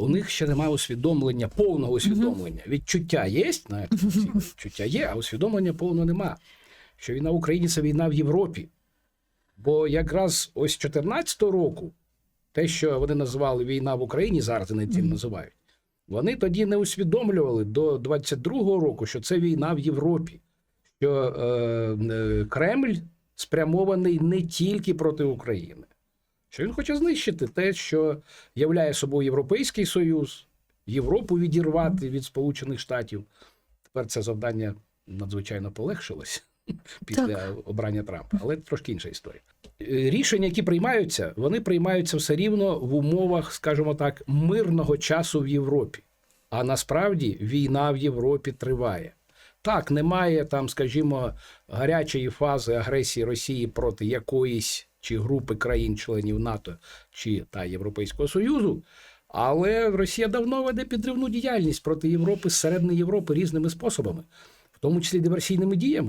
у них ще немає усвідомлення, повного усвідомлення. Відчуття є, знаєте, відчуття є, а усвідомлення повного нема. Що війна в Україні це війна в Європі. Бо якраз ось 14 року, те, що вони називали війна в Україні, зараз вони цим називають, вони тоді не усвідомлювали до 22-го року, що це війна в Європі, що е, е, Кремль спрямований не тільки проти України, що він хоче знищити те, що являє собою Європейський Союз, Європу відірвати від Сполучених Штатів. Тепер це завдання надзвичайно полегшилось після обрання Трампа, але трошки інша історія. Е, Рішення, які приймаються, вони приймаються все рівно в умовах, скажімо так, мирного часу в Європі. А насправді війна в Європі триває. Так, немає там, скажімо, гарячої фази агресії Росії проти якоїсь чи групи країн-членів НАТО чи та Європейського Союзу. Але Росія давно веде підривну діяльність проти Європи зсередини Європи різними способами, в тому числі диверсійними діями.